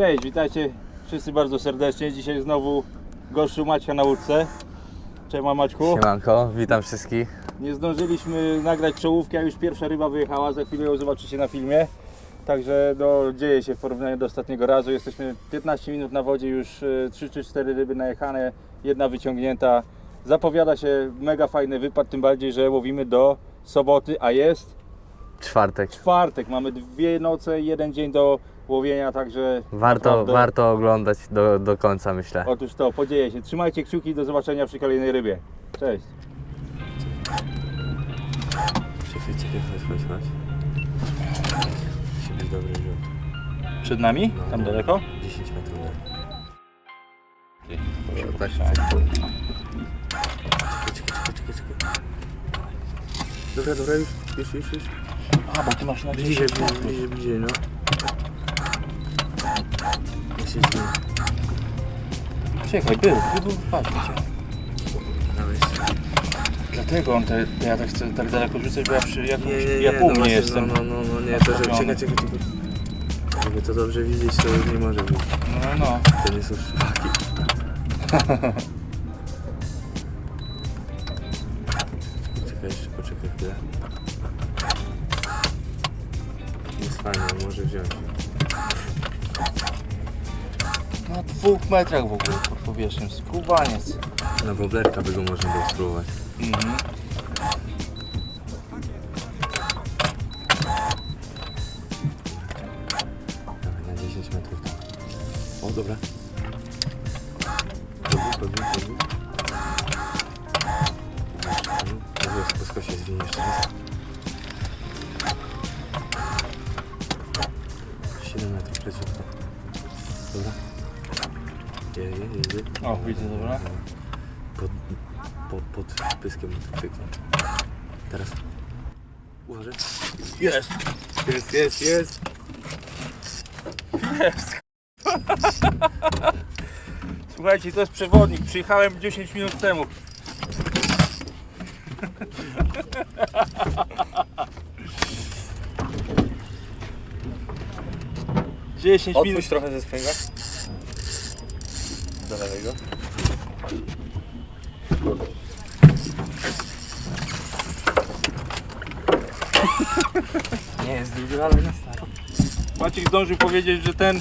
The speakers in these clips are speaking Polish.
Cześć, witajcie wszyscy bardzo serdecznie. Dzisiaj znowu gościu Maćka na łódce. Cześć Maćku. Siemanko, witam wszystkich. Nie zdążyliśmy nagrać czołówki, a już pierwsza ryba wyjechała. Za chwilę ją zobaczycie na filmie. Także no, dzieje się w porównaniu do ostatniego razu. Jesteśmy 15 minut na wodzie, już y, 3 czy 4 ryby najechane, jedna wyciągnięta. Zapowiada się mega fajny wypad, tym bardziej, że łowimy do soboty, a jest Czwartek. czwartek. Mamy dwie noce, jeden dzień do łowienia, także Warto, naprawdę- warto oglądać do, do końca, myślę. Otóż to, podzieje się. Trzymajcie kciuki, do zobaczenia przy kolejnej rybie. Cześć. Czekaj, czekaj, chodź, chodź, chodź. Musi być dobry rzut. Przed nami? Tam daleko? 10 metrów dalej. Czekaj, czekaj, czekaj, czekaj, czekaj. Dobra, dobra, już, już, już, już. A, bo ty masz na Bliżej, bliżej, bliżej, bliżej, no. Jak się dzieje? Czekaj, był, był. Dawaj. Dlatego on te, ja tak chcę tak daleko rzucać, bo ja przy jak, Nie, nie, nie, ja no pół nie właśnie, jestem. No, no, no, no nie, to że, czekaj, czekaj, czekaj. Żeby to dobrze widzieć, to nie może być. No, no. To nie są szpaki. Czekaj jeszcze, poczekaj chwilę. Jest fajnie, może wziąć. Na dwóch metrach w ogóle pod powierzchnią. Skubaniec. Na woblerka by go można było spróbować. Mhm. Teraz. Uważaj. Jest. Jest, jest, jest. Jest. Słuchajcie, to jest przewodnik. Przyjechałem 10 minut temu. Dziesięć minut. Odpuść trochę ze swojego. Do lewego. Duży, ale nie stary. Maciek zdążył powiedzieć, że ten,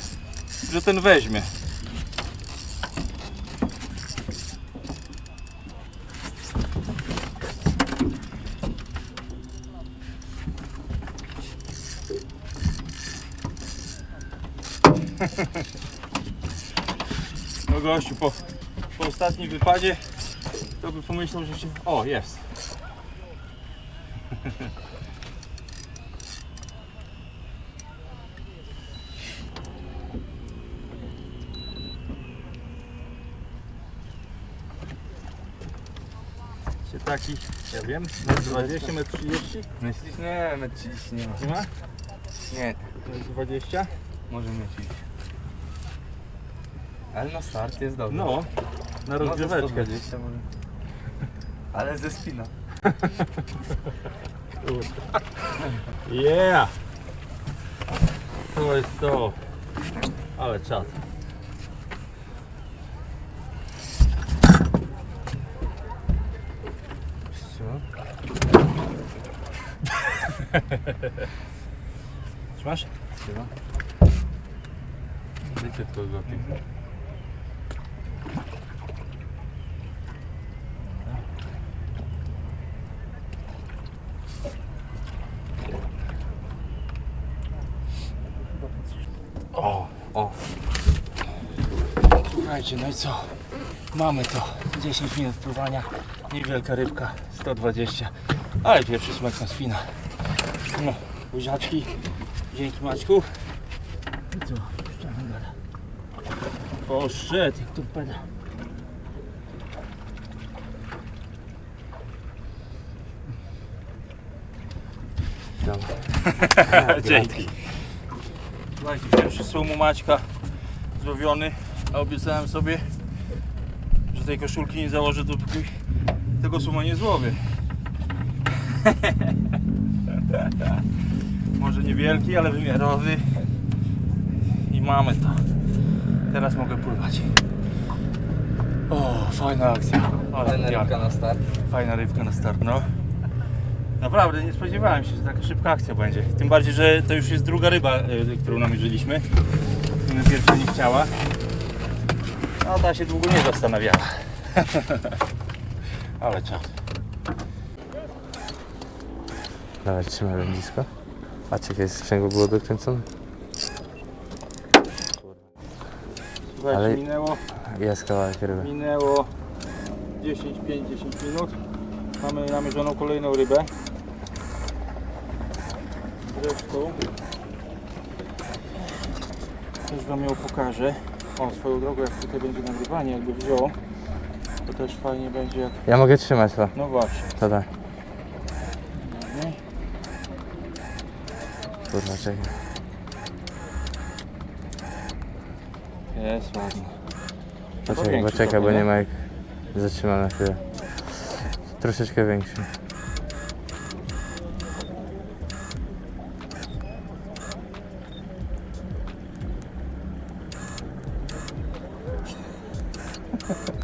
że ten weźmie. No gościu, po, po ostatnim wypadzie to by pomyślał, że się... O, jest. Taki, ja wiem, metr 20, metr 30? Myślisz? Nie, metr 30 nie ma. Nie ma? Nie, Metr 20? może mieć. Ale na start jest dobry. No, na No, ze rozgrzeweczkę. 120 może. Ale ze spina. Yeah! To jest to. Ale czas. Trzymasz? Chyba. Wiecie to za tych. O, O, słuchajcie, no i co? Mamy to. 10 minut pływania. Niewielka rybka. 120. Ale pierwszy smak na spina. No, buziaczki. Dzięki Maćku. I co? Poszedł jak torpeda. Dobra. Dzięki. Słuchajcie, pierwszy słom u Maćka złowiony, a obiecałem sobie, że tej koszulki nie założę, dopóki tego suma nie złowię. Może niewielki, ale wymiarowy. I mamy to. Teraz mogę pływać. O, fajna akcja. Ale Fajna rybka na start. Fajna rybka na start, no. Naprawdę nie spodziewałem się, że taka szybka akcja będzie. Tym bardziej, że to już jest druga ryba, y, którą namierzyliśmy. Pierwsza nie chciała. No ta się długo nie zastanawiała. Ale czad. Dawaj, trzymaj lędzisko. A czekaj, sprzęgło było dokręcone? Słuchajcie, Ale- minęło, Jest kawałek ryby. minęło 10, 5, 10 minut. Mamy namierzoną kolejną rybę. Zresztą też Wam ją pokażę. O, swoją drogą, jak tutaj będzie nagrywanie, jakby wziął, to też fajnie będzie jak... Ja mogę trzymać to. No właśnie. To daj. Nie? Kurwa, czekaj. Jest ładnie. Poczekaj, poczekaj, bo nie? ma jak... Zatrzymam na chwilę. Troszeczkę większy.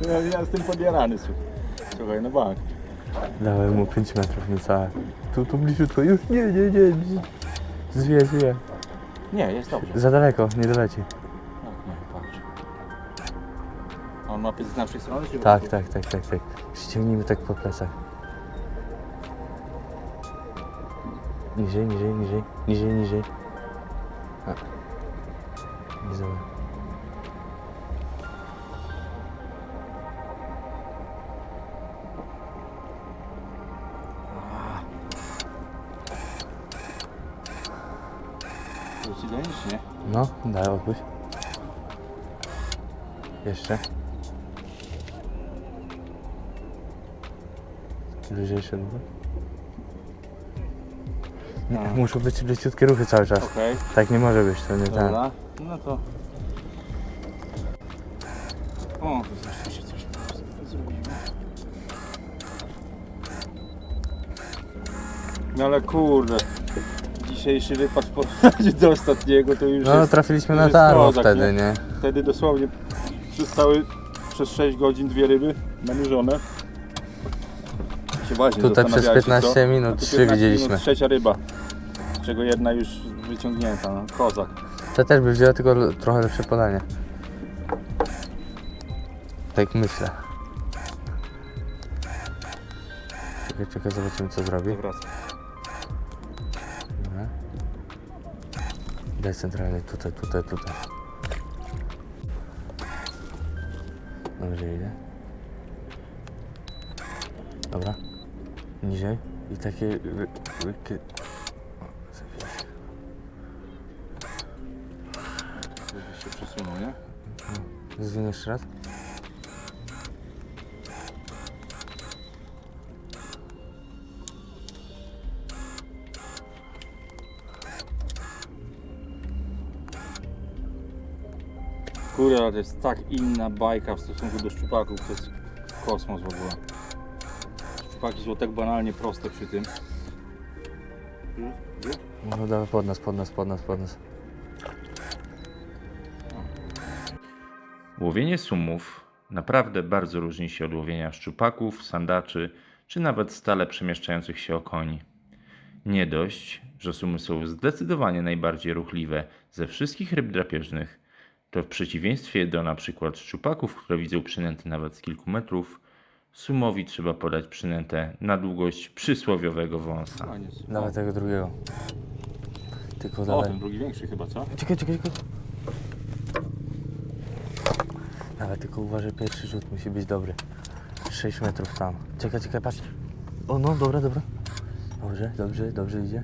Ja, ja jestem podjarany, słuchaj. No bank. Dałem mu 5 metrów niecałe. Tu, tu bliziutko. Już nie, nie, nie. Zwie, zwie. Nie, jest dobrze. Za daleko, nie doleci. Tak, nie, patrz. A on ma pysk z naszej strony? Czy Tak, tak, tak, tak, tak. Przyciągnijmy tak po plecach. Niżej, niżej, niżej, niżej, niżej. A. Nie zobacz. No, daj opuść. Jeszcze. Lżejsze ruchy. Nie, A. muszą być leciutkie ruchy cały czas. Okej, Tak nie może być, to nie tak. dobra. No to... O, zawsze się coś zrobimy. No ale kurde, dzisiejszy wypad w porównaniu do ostatniego to już No jest... trafiliśmy na jest tarło kozak, wtedy, nie? Wtedy dosłownie zostały przez 6 godzin dwie ryby. Się właśnie Tutaj przez zastanawiałem się, 15 co? minut A tu trzy 15 widzieliśmy. Minut, trzecia ryba, z czego jedna już wyciągnięta, no, kozak. To też by wzięła tylko l- trochę lepsze podanie. Tak myślę. Czekaj, czekaj, zobaczymy co zrobi. Dobra, Daj centralnie, tutaj, tutaj, tutaj. Dobrze idę. Dobra. Niżej. I takie... zawiesił. żebyś się przesunął, nie? Zwinę jeszcze raz. Ale to jest tak inna bajka w stosunku do szczupaków, to jest kosmos w ogóle. Szczupaki są tak banalnie proste przy tym. No dawaj pod nas, pod nas, pod nas, pod nas. Łowienie sumów naprawdę bardzo różni się od łowienia szczupaków, sandaczy czy nawet stale przemieszczających się okoni. Nie dość, że sumy są zdecydowanie najbardziej ruchliwe ze wszystkich ryb drapieżnych, to w przeciwieństwie do na przykład szczupaków, które widzą przynęty nawet z kilku metrów, sumowi trzeba podać przynętę na długość przysłowiowego wąsa. Fajnie. Dawaj tego drugiego. Tylko O, ten drugi większy chyba, co? Czekaj, czekaj, czekaj. Dawaj, tylko uważaj, pierwszy rzut musi być dobry. 6 metrów tam. Czekaj, czekaj, patrz. O no, dobra, dobra. Dobrze, dobrze, dobrze idzie.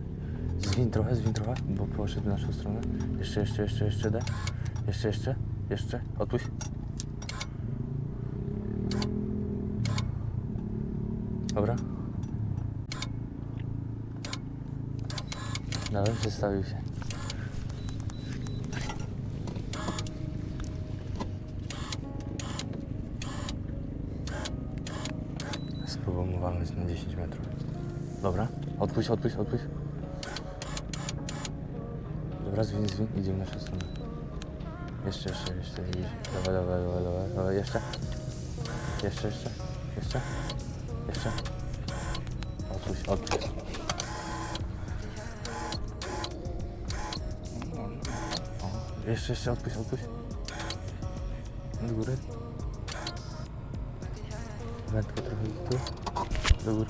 Zwin trochę, zwin trochę, bo poszedł w naszą stronę. Jeszcze, jeszcze, jeszcze, jeszcze, daj. Jeszcze, jeszcze, jeszcze. Odpuść. Dobra. Dobra, przestawił się. Spróbuję walnąć na 10 metrów. Dobra, odpuść, odpuść, odpuść. Dobra, zwin, zwin, idzie w naszą stronę. Jeszcze, jeszcze, jeszcze. i- Dawaj, dawaj, dawaj, dawaj, dawaj, jeszcze. Jeszcze, jeszcze, jeszcze. Jeszcze. Odpuść, odpuść. O, Jeszcze, jeszcze, odpuść, odpuść. Do góry. Wędkę trochę tu. Do góry.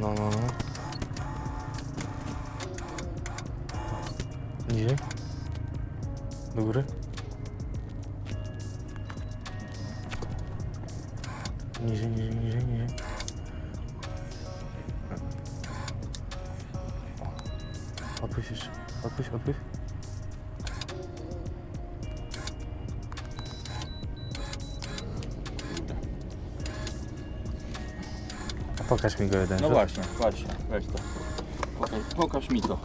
No, no, no. Pokaż mi go jeden. No rzut. właśnie, właśnie, weź to. Pokaż, pokaż mi to.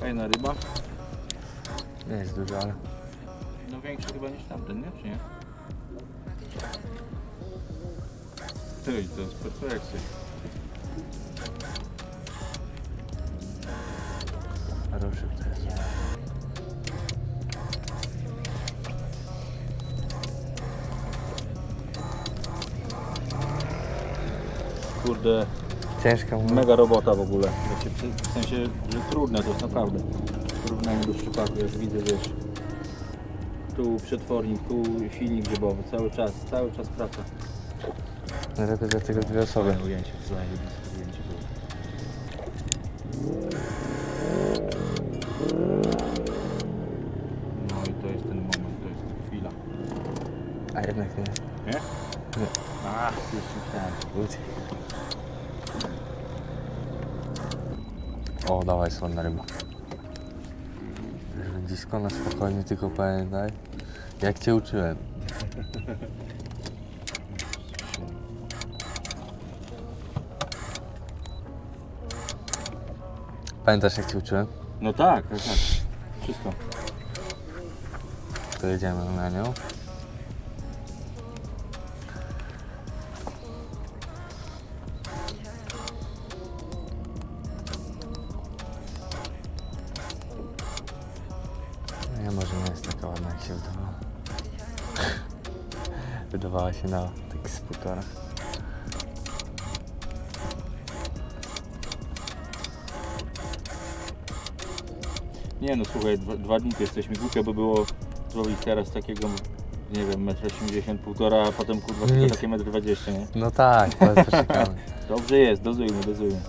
Fajna ryba. Nie jest dużo, ale... No większy chyba niż tamten, nie? Czy nie? Ty, to jest perfekcja. Kurde, Ciężka mu. mega robota w ogóle. W- W sensie, że trudne to jest naprawdę. W porównaniu do szczupaku, jak widzę, wiesz. Tu przetwornik, tu silnik grzybowy, cały czas, cały czas praca. Najlepiej dlatego dwie osoby. Ujęcie, zajebiste ujęcie było. No i to jest ten moment, to jest ta chwila. A jednak nie. Nie? Nie. O, dawaj słona ryba. Dzisko na spokojnie, tylko pamiętaj, jak cię uczyłem. Pamiętasz jak cię uczyłem? No tak, tak, tak. Wszystko. To jedziemy na nią. Się wydawała. Wydawała się na taki z półtora. Nie no słuchaj, dwa, dwa dni to jesteśmy głupio, by było zrobić teraz takiego, nie wiem, 1,80 m, półtora, a potem kurwa tylko Nic. takie 1,20 m, nie? No tak, to poczekamy. Dobrze jest, dozujmy, dozujmy.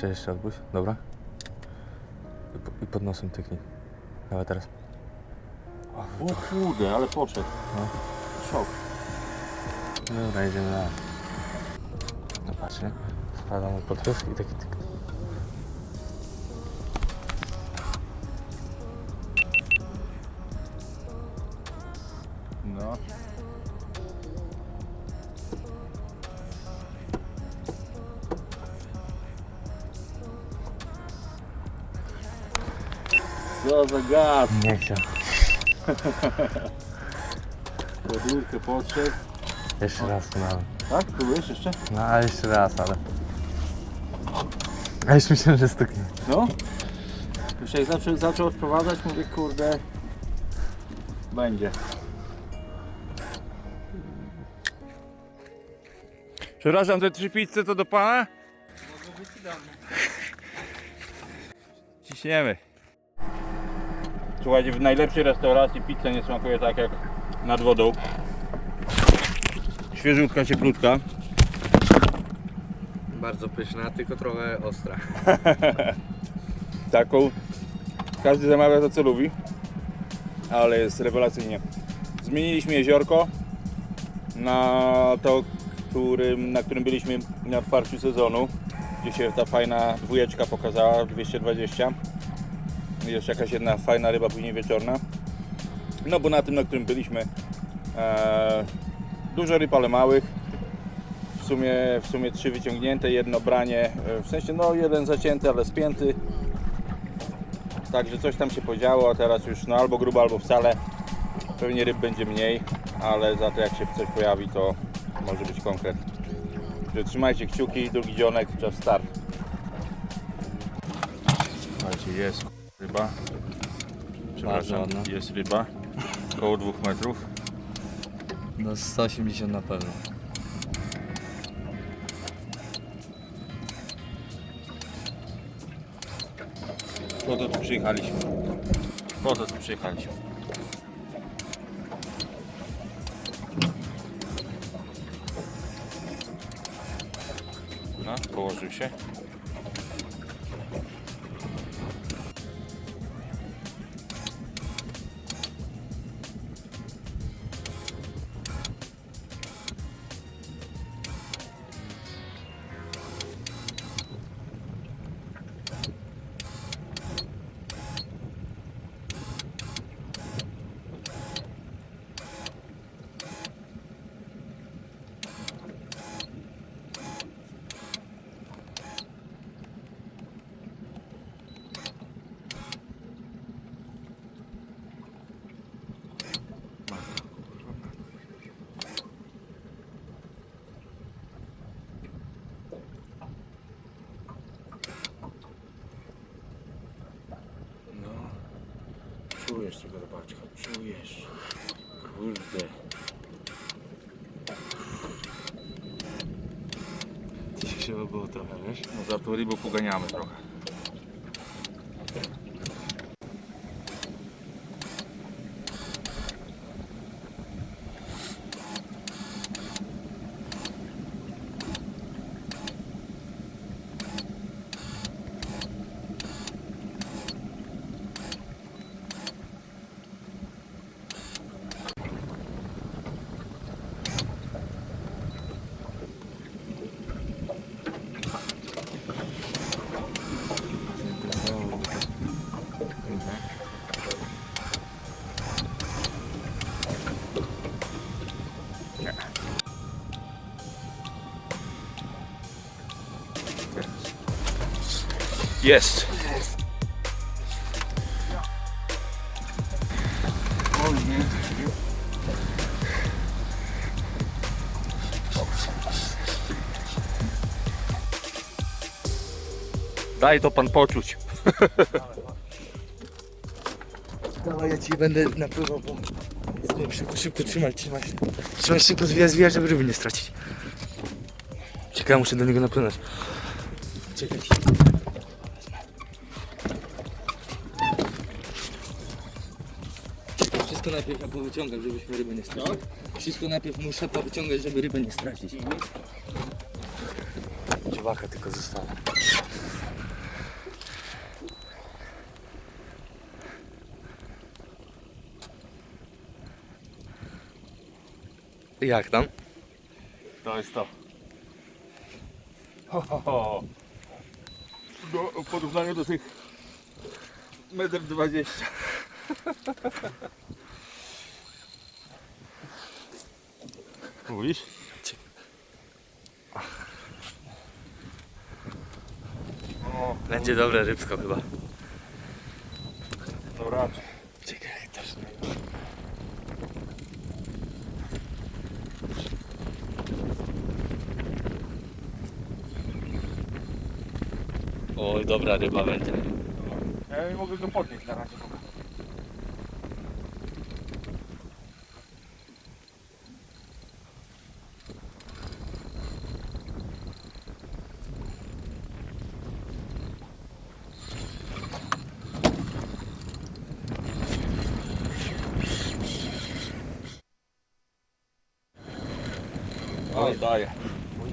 Jeszcze, jeszcze odpuść. Dobra. I, po, i pod nosem tyknij. Dawaj teraz. O kurde, ale poszedł. No. Szok. Dobra, idziemy dalej. No patrz, nie? Spadamy pod pysk i taki tyk. Za gad. Nie chciał. Pod podszedł. Jeszcze raz tu nawet. Tak? Próbujesz jeszcze? No ale jeszcze raz, ale... A już myślałem, że stuknie. No. Już jak zaczął, zaczął odprowadzać, mówię, kurde, będzie. Przepraszam, te trzy pizze to do pana? Ciśniemy. Słuchajcie, w najlepszej restauracji pizza nie smakuje tak jak nad wodą. Świeżutka, cieplutka. Bardzo pyszna, tylko trochę ostra. taką. Każdy zamawia to co lubi, ale jest rewelacyjnie. Zmieniliśmy jeziorko na to, którym, na którym byliśmy na otwarciu sezonu, gdzie się ta fajna dwójeczka pokazała, 220. Jeszcze jakaś jedna fajna ryba później wieczorna. No bo na tym, na którym byliśmy, e, dużo ryb, ale małych. W sumie, w sumie trzy wyciągnięte, jedno branie, e, w sensie no jeden zacięty, ale spięty. Także coś tam się podziało, a teraz już no albo grubo, albo wcale. Pewnie ryb będzie mniej, ale za to jak się coś pojawi, to może być konkret. Trzymajcie kciuki, drugi dzionek, czas start. Słuchajcie, jest ryba. Przepraszam, ładna. jest ryba. Około dwóch metrów. No 180 na pewno. Po to tu przyjechaliśmy. Po to tu przyjechaliśmy. No, położył się. Czujesz tego robaczka, czujesz. Kurde. Trzeba było trochę, wiesz? No za tą rybą poganiamy trochę. Jest. Daj to pan poczuć. Dawaj, ja ci będę napływał, bo Zbyt szybko, szybko trzymaj, trzymaj. Trzymaj szybko, zwijaj, zwijaj, żeby ryby nie stracić. Czekaj, muszę do niego napłynąć. Czekaj. Najpierw ja powyciągam, żebyśmy rybę nie stracili. Wszystko najpierw muszę powyciągać, żeby rybę nie stracić. Dziewaka tylko została. Jak tam? To jest to. Ho, ho, ho. Do, w porównaniu do tych metr dwadzieścia. Mówisz? Będzie dobre rybsko chyba. raczej. Czekaj, też Oj, dobra ryba będzie. Ja nie mogę go podnieść na razie. Oj, daję.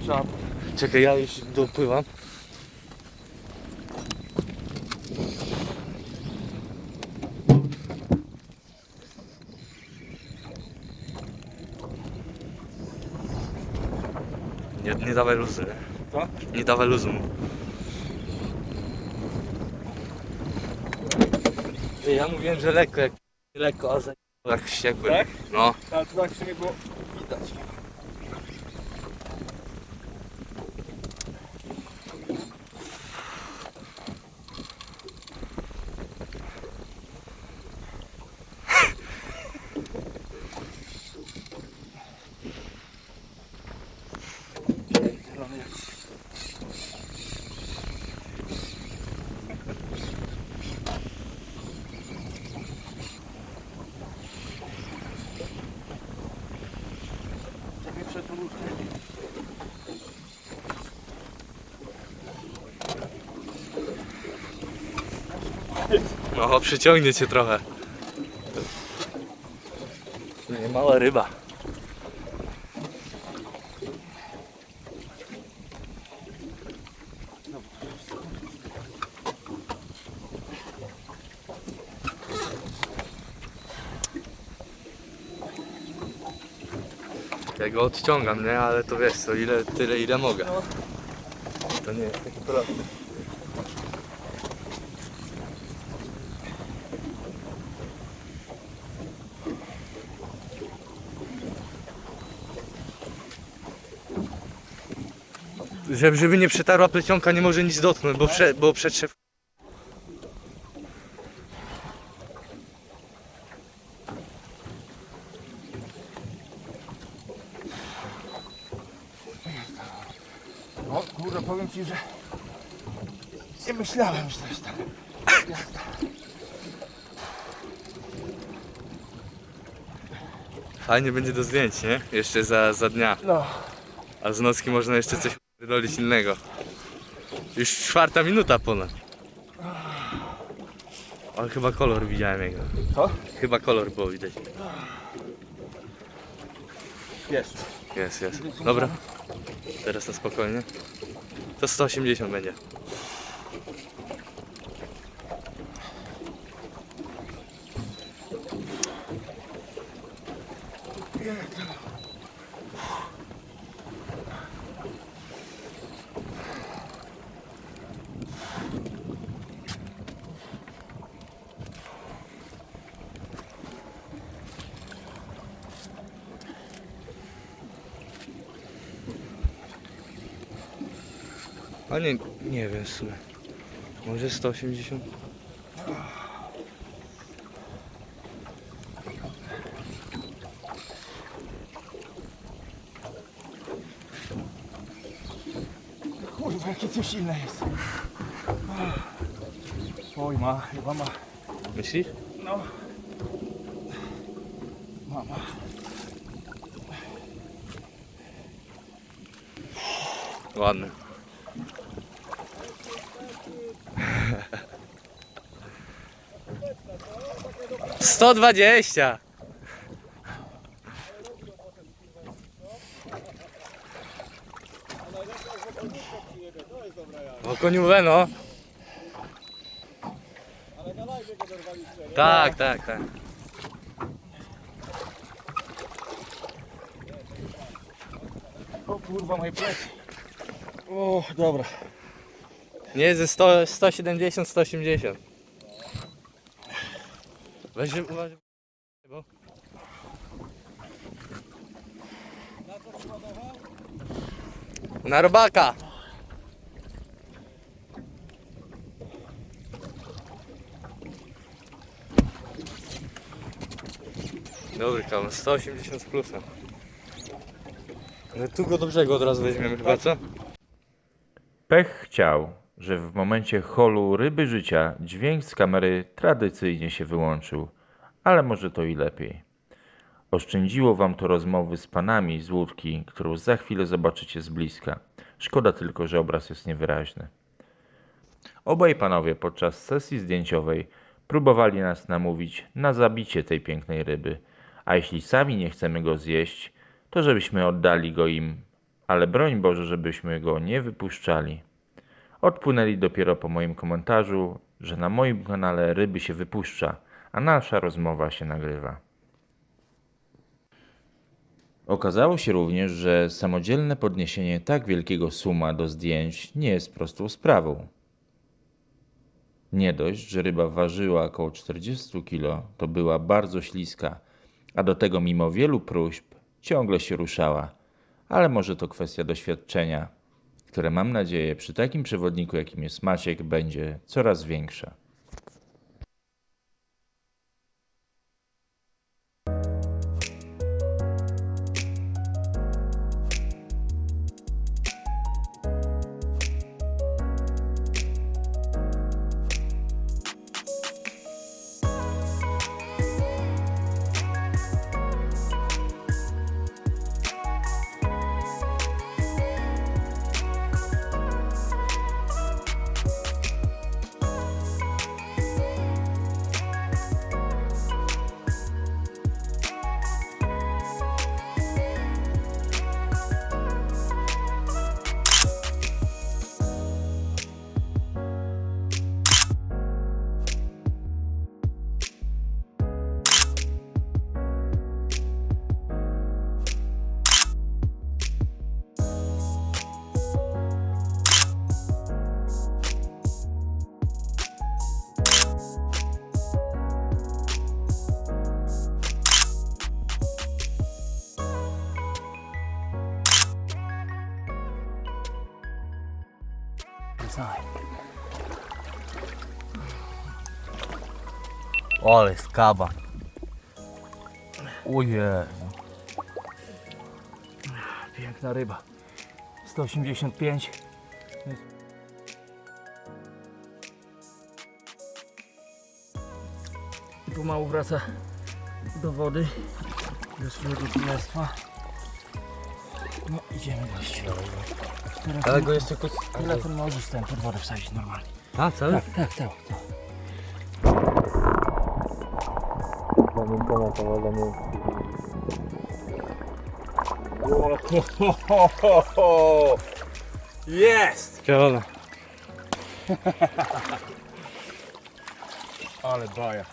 Trzeba Czekaj, ja już dopływam. Nie, nie dawaj nie? Co? Nie dawaj luzu. Ja mówiłem, że lekko, jak lekko, a za Tak wściekły. Tak? No. Ale to tak w sumie było widać. No, przyciągnie cię trochę. Nie mała ryba. Ja go odciągam, nie? Ale to wiesz co, ile, tyle ile mogę. To nie jest takie proste. Żeby, żeby nie przetarła plecionka, nie może nic dotknąć, bo, prze, bo przetrze... O kurde, powiem ci, że nie myślałem, że to jest tak. Fajnie będzie do zdjęć, nie? Jeszcze za, za dnia. No. A z nocki można jeszcze coś dolić innego. Już czwarta minuta ponad. Ale chyba kolor widziałem jego. Co? Chyba kolor było widać. Jest. Jest, jest. Dobra. Teraz na spokojnie. To 180 będzie. A nie, nie wiem w sumie. Może 180? Kurwa, jakie coś silne jest. Oj, ma, chyba ma. Myślisz? No. Mama. Ładne. 120. O koniówę no. Ale na live go dorwaliście, Tak, tak, tak. O kurwa, moje plecy. O, dobra. Nie, ze 170, 180. Weź, uważaj. Bo... Na robaka. Dobry kawał, 180 z plusem. Ale tu go do brzegu od razu weźmiemy chyba, co? Pech chciał, że w momencie holu ryby życia dźwięk z kamery tradycyjnie się wyłączył, ale może to i lepiej. Oszczędziło wam to rozmowy z panami z łódki, którą za chwilę zobaczycie z bliska. Szkoda tylko, że obraz jest niewyraźny. Obaj panowie podczas sesji zdjęciowej próbowali nas namówić na zabicie tej pięknej ryby, a jeśli sami nie chcemy go zjeść, to żebyśmy oddali go im, ale broń Boże, żebyśmy go nie wypuszczali. Odpłynęli dopiero po moim komentarzu, że na moim kanale ryby się wypuszcza, a nasza rozmowa się nagrywa. Okazało się również, że samodzielne podniesienie tak wielkiego suma do zdjęć nie jest prostą sprawą. Nie dość, że ryba ważyła około 40 kg, to była bardzo śliska a do tego mimo wielu próśb ciągle się ruszała. Ale może to kwestia doświadczenia, które mam nadzieję przy takim przewodniku, jakim jest Maciek, będzie coraz większe. Ale skaba. O Jezu. Piękna ryba. 185. I pomału wraca do wody, do swojego królestwa. No idziemy gościu. Teraz Ale go jeszcze kus... telefon możesz ten pod wodę wsadzić normalnie. A, cały? Tak, tak, tak. tak. Jest! Zielona. Ale baja.